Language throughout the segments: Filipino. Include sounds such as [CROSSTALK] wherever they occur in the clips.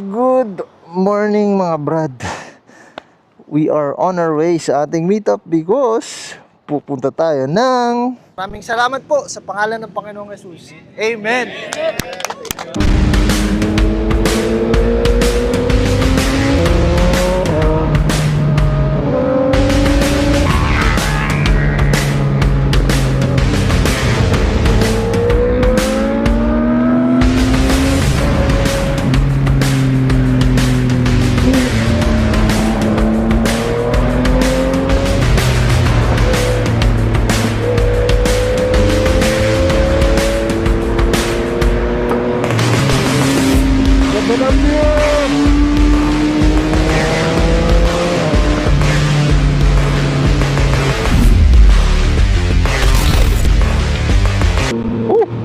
Good morning mga brad. We are on our way sa ating meetup because pupunta tayo ng... Maraming salamat po sa pangalan ng Panginoong Jesus. Amen! Ganda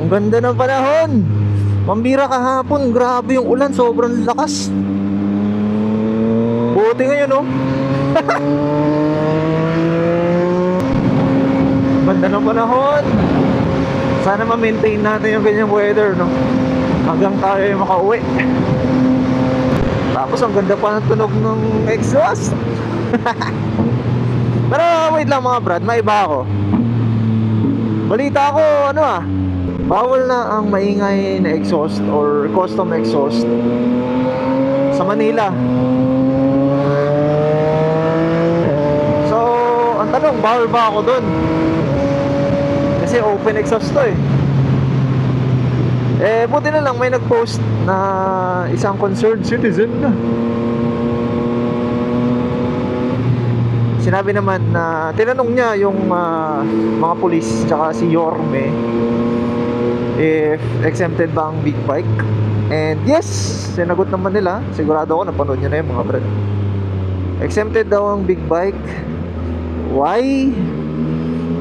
ang ganda ng panahon! Mambira kahapon, grabe yung ulan, sobrang lakas. Buti ngayon, oh. [LAUGHS] Ganda ng panahon. Sana ma-maintain natin yung ganyang weather, no? Hanggang tayo ay makauwi. Tapos ang ganda pa ng tunog ng exhaust. [LAUGHS] Pero wait lang mga brad, may iba ako. Balita ko, ano ah, bawal na ang maingay na exhaust or custom exhaust sa Manila. So, ang tanong, bawal ba ako dun? Kasi open exhaust to eh. Eh, buti na lang may nag-post na isang concerned citizen na. Sinabi naman na tinanong niya yung ah, mga pulis tsaka si Yorme if exempted ba ang big bike. And yes, sinagot naman nila. Sigurado ako napanood niyo na yung mga brad. Exempted daw ang big bike. Why?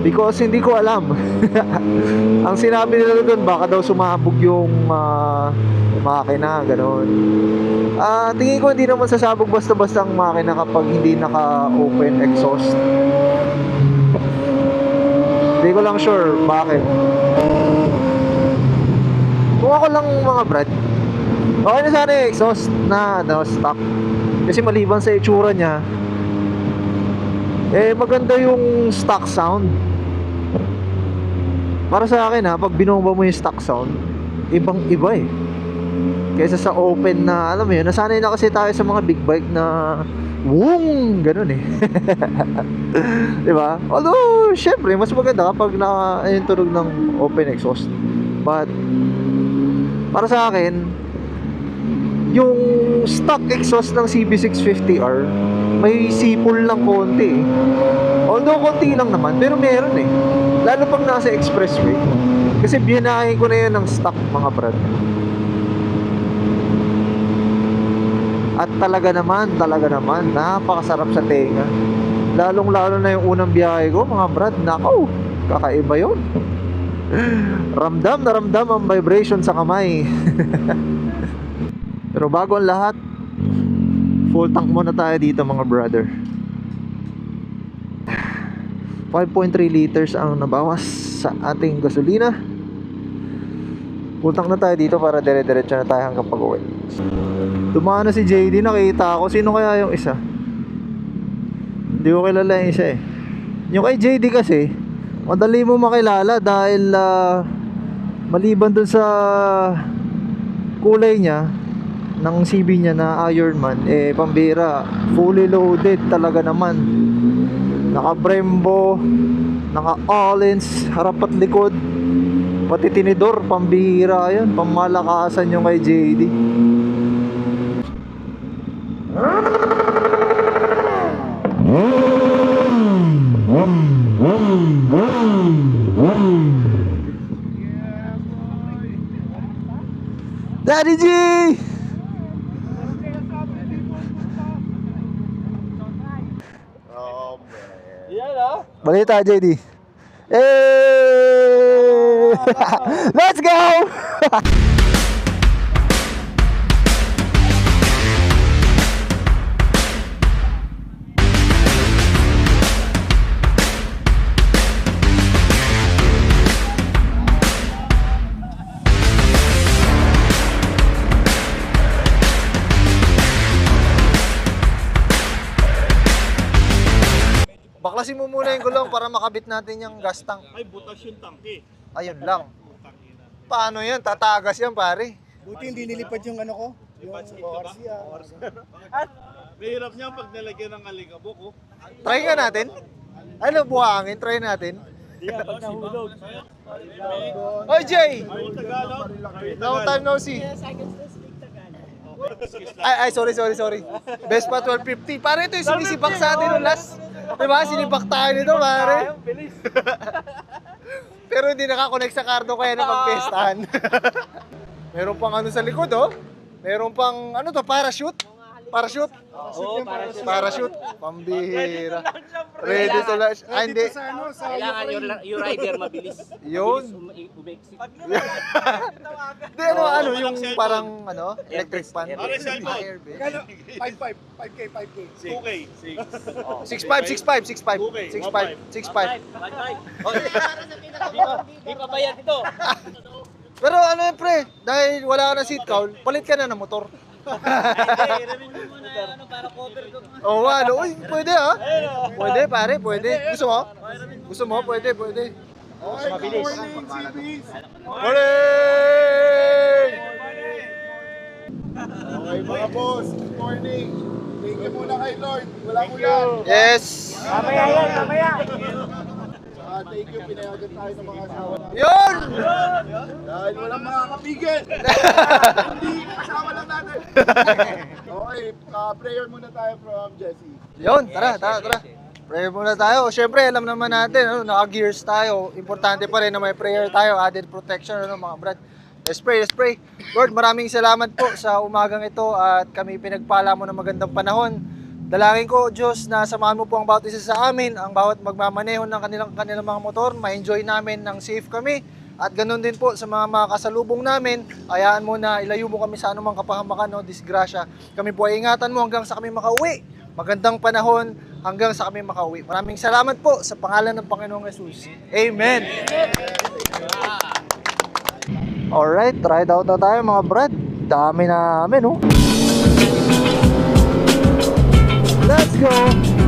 Because hindi ko alam. [LAUGHS] Ang sinabi nila doon, baka daw sumabog yung ah, makina, gano'n. Ah, tingin ko hindi naman sasabog basta-basta ang makina kapag hindi naka-open exhaust. Hindi ko lang sure bakit. Kung ako lang mga brad, okay na sana yung exhaust na no, stock. Kasi maliban sa itsura niya, eh maganda yung stock sound. Para sa akin ha, pag binomba mo yung stock sound, ibang iba eh. Kaysa sa open na, alam mo yun, nasanay na kasi tayo sa mga big bike na wung, ganun eh. [LAUGHS] Di ba? Although, syempre, mas maganda kapag na yung tunog ng open exhaust. But, para sa akin, yung stock exhaust ng CB650R, may sipol lang konti eh. Although konti lang naman, pero meron eh. Lalo pag nasa expressway. Kasi binahin ko na yun ng stock mga brad. At talaga naman, talaga naman, napakasarap sa tenga. Lalong lalo na yung unang biyahe ko, mga brad, nakaw, kakaiba yun. Ramdam na ramdam ang vibration sa kamay. [LAUGHS] Pero bago ang lahat, full tank muna tayo dito mga brother. 5.3 liters ang nabawas sa ating gasolina. Full tank na tayo dito para dire-diretso na tayo hanggang pag-uwi. Dumaan na si JD, nakita ako. Sino kaya yung isa? Hindi ko kilala yung isa eh. Yung kay JD kasi, madali mo makilala dahil ah, maliban dun sa kulay niya ng CB niya na Ironman, eh pambira, fully loaded talaga naman. Naka Brembo, naka Allens, harap at likod. Pati tinidor, pambira yun, pamalakasan yung kay JD. Daddy G! Yan ah. Balita, JD. Hey! [LAUGHS] Let's go! [LAUGHS] Baklasin mo muna yung gulong para makabit natin yung gas tank. Ay, butas yung tangke. Ayun lang. Paano yan? Tatagas yan, pare. Buti hindi nilipad yung ano ko. Yung ba? ORC Mahirap niya pag nilagyan ng alikabok, oh. Try nga natin. Ano, buhangin? Try natin. Pag nahulog. Oy, Jay! Long time no see. Ay, ay, sorry, sorry, sorry. Vespa 1250. Pare, ito yung sinisibak sa atin nung last. Diba? Sinibak tayo nito, pare. [LAUGHS] Pero hindi nakakonect sa cardo kaya napagpestahan. [LAUGHS] Meron pang ano sa likod, oh. Meron pang, ano to, parachute? Parachute? Oo, parachute. Parachute. Pambihira. Ready to launch. Ah, hindi. Sa ano, sa Kailangan yung, yung rider mabilis. Yun. Mabilis um, umexit. Hindi, ano, ano, yung parang, ano, electric fan. Pare, cellphone. Kano? 5-5. 5K, 5K. 2K. 6. 6'5", 6'5", 6'5", 6'5", 6'5". Di pa bayad ito. Pero ano yun, pre, dahil wala ka na seat count, palit ka na ng motor. Hindi, remin mo muna yung ano para cover ko. Oo, oh, ano, uy, pwede ha? Pwede, pare, pwede. Gusto mo? Gusto mo? Pwede, pwede. Okay, good morning, CBs. Morning! Okay, mga boss. Good morning. Thank you muna kay Lord. Walang ulan. Yes! Mamaya yan, mamaya. Ah, thank you. Pinayagan tayo ng mga asawa. Yun! Dahil walang makakapigil. Hindi. [LAUGHS] [LAUGHS] okay, ah, prayer muna tayo from Jesse. Yun, tara, tara, tara. Prayer muna tayo. Siyempre, alam naman natin, ano, naka-gears tayo. Importante pa rin na may prayer tayo, added protection, ano, mga brad. Let's pray, let's pray. Lord, maraming salamat po sa umagang ito at kami pinagpala mo ng magandang panahon. Dalangin ko, Diyos, na samahan mo po ang bawat isa sa amin, ang bawat magmamaneho ng kanilang, kanilang mga motor, ma-enjoy namin ng safe kami. At ganun din po sa mga, mga kasalubong namin, ayaan mo na ilayo mo kami sa anumang kapahamakan o disgrasya. Kami po ay ingatan mo hanggang sa kami makauwi. Magandang panahon hanggang sa kami makauwi. Maraming salamat po sa pangalan ng Panginoong Jesus. Amen. Alright, ride out na tayo mga brad. Dami namin, oh. Let's go!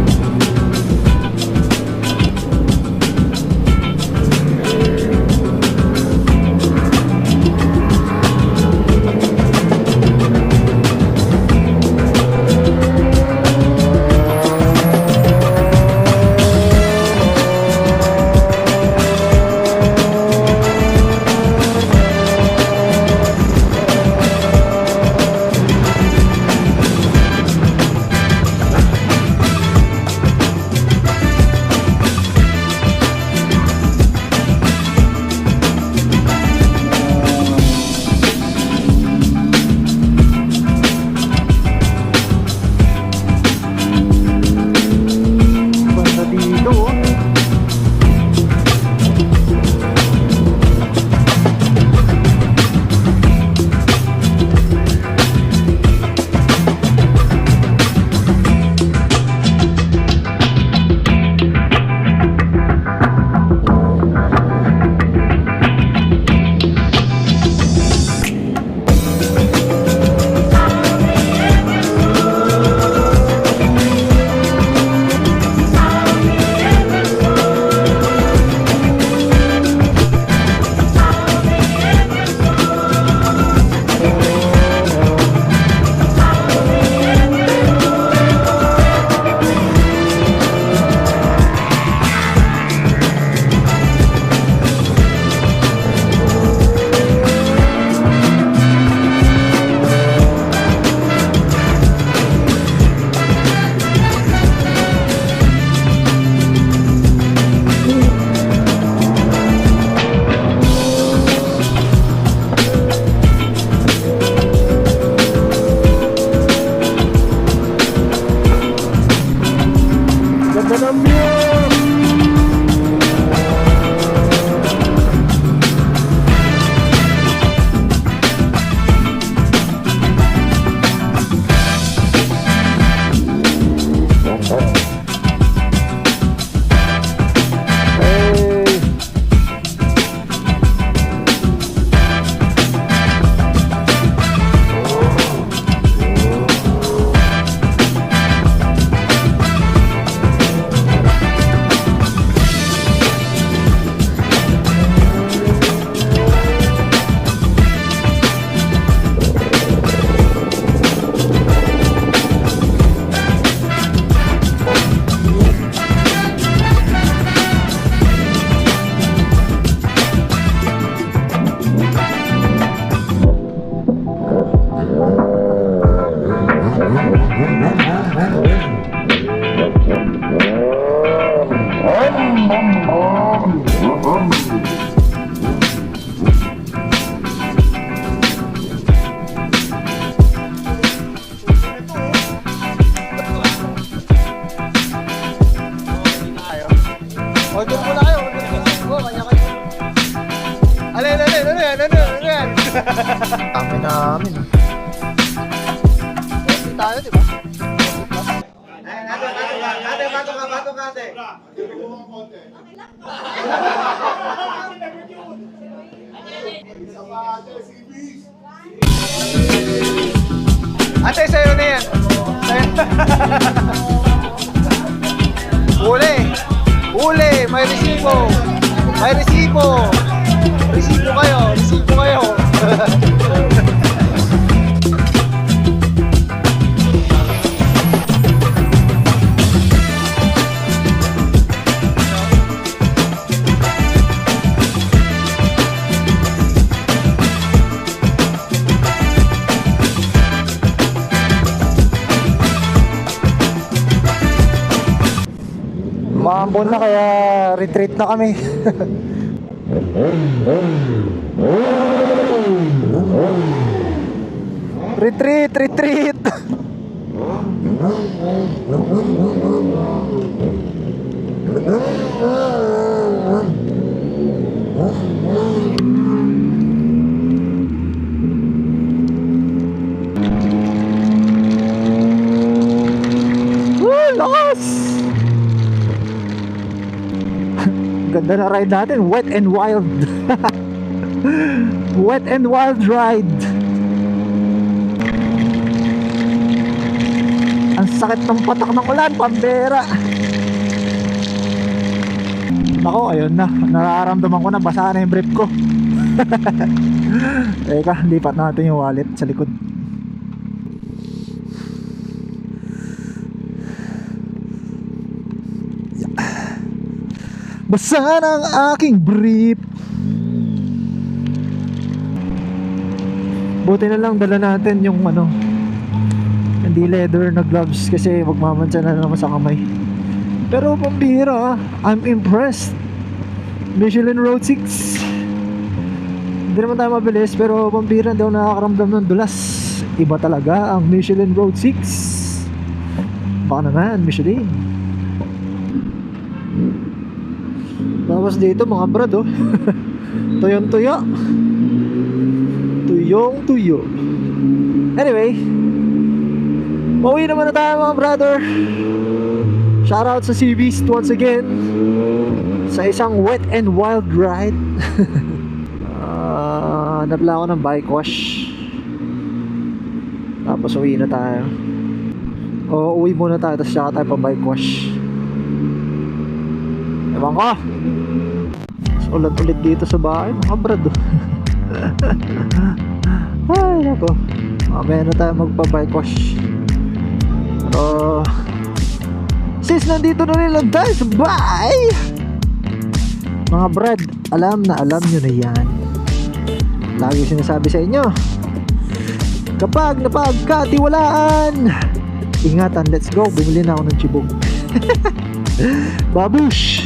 O, doon muna kayo. O, kanya kayo. Ano yan, ano yan, ano yan, ano yan, ano yan? Kami namin. Pwede tayo, di ba? Ate, sa'yo na yan. Sa'yo. [LAUGHS] Huli! Huli! May resibo! May resibo! Resibo kayo! Resibo kayo! [LAUGHS] Maambon na kaya retreat na kami. [LAUGHS] retreat, retreat. [LAUGHS] Ganda na ride natin. Wet and wild. [LAUGHS] Wet and wild ride. Ang sakit ng patak ng ulan, pambera. Ako, ayun na. Nararamdaman ko na, basa na yung brief ko. [LAUGHS] Teka, lipat natin yung wallet sa likod. Basa ng aking brief. Buti na lang dala natin yung ano, hindi leather na gloves kasi magmamansa na naman sa kamay. Pero pambihira. I'm impressed. Michelin Road 6. Hindi naman tayo mabilis pero pambihira daw nakakaramdam ng dulas. Iba talaga ang Michelin Road 6. Baka naman, Michelin. Tapos dito mga brad oh. [LAUGHS] Tuyong tuyo. Tuyong tuyo. Anyway, Pauwi naman na tayo mga brother. Shoutout sa Sea Beast once again. Sa isang wet and wild ride. [LAUGHS] Ah, hanap lang ako ng bike wash. Tapos uwi na tayo. O uwi muna tayo tapos saka tayo pa bike wash. Ewan ko. Mas ulat-ulit dito sa bahay mga brad. [LAUGHS] Ay nako. Mamaya na tayo magpa-bike wash. Pero Since nandito na rin lang tayo sa bahay Mga brad Alam na alam nyo na yan Lagi sinasabi sa inyo Kapag napagkatiwalaan Ingatan, let's go Bumili na ako ng chibog [LAUGHS] Babush